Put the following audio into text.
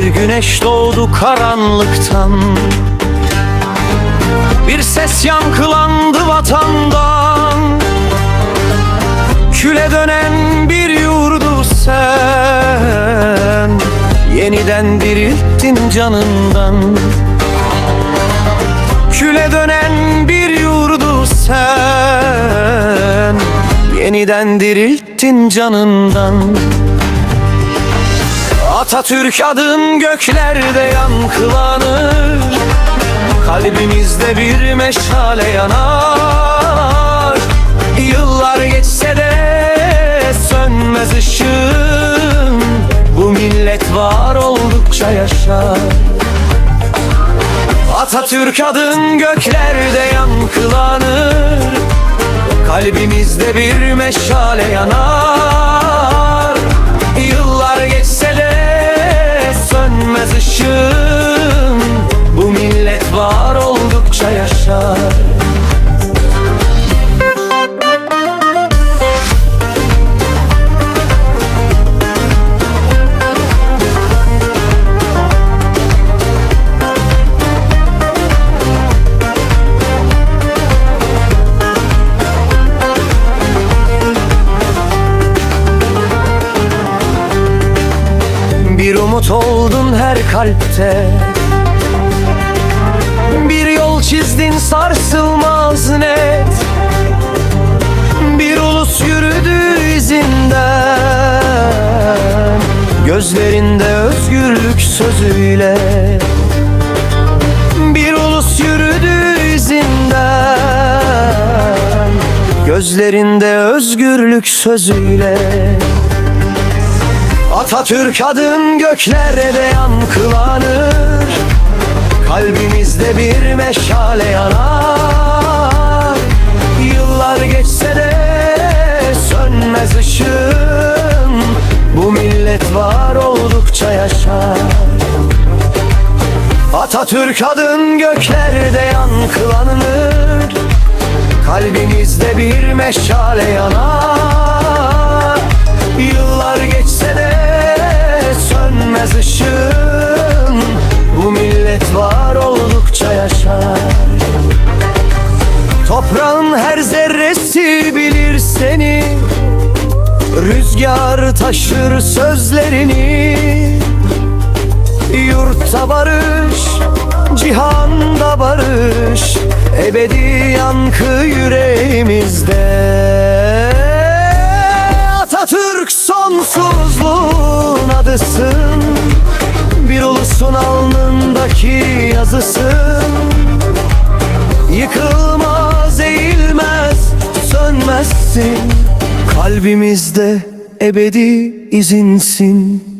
güneş doğdu karanlıktan. Bir ses yankılandı vatandan. Küle dönen bir yurdu sen. Yeniden dirilttin canından. Küle dönen bir yurdu sen. Yeniden dirilttin canından Atatürk adın göklerde yankılanır. Kalbimizde bir meşale yanar. Yıllar geçse de sönmez ışığın. Bu millet var oldukça yaşar. Atatürk adın göklerde yankılanır. Kalbimizde bir meşale yanar sönmez ışığın Bir umut oldun her kalpte. Bir yol çizdin sarsılmaz net. Bir ulus yürüdü izinden. Gözlerinde özgürlük sözüyle. Bir ulus yürüdü izinden. Gözlerinde özgürlük sözüyle Atatürk adın göklerde yankılanır Kalbimizde bir meşale yanar. Yıllar geçse de sönmez ışığın Bu millet var oldukça yaşar. Atatürk adın göklerde yankılanır Kalbimizde bir meşale yanar sönmez Bu millet var oldukça yaşar. Toprağın her zerresi bilir seni. Rüzgar taşır sözlerini. Yurtta barış, cihanda barış. Ebedi yankı yüreğimizde. Atatürk sonsuzluğun adısın Bir ulusun alnındaki yazısın. Yıkılmaz, eğilmez, sönmezsin. Kalbimizde ebedi izinsin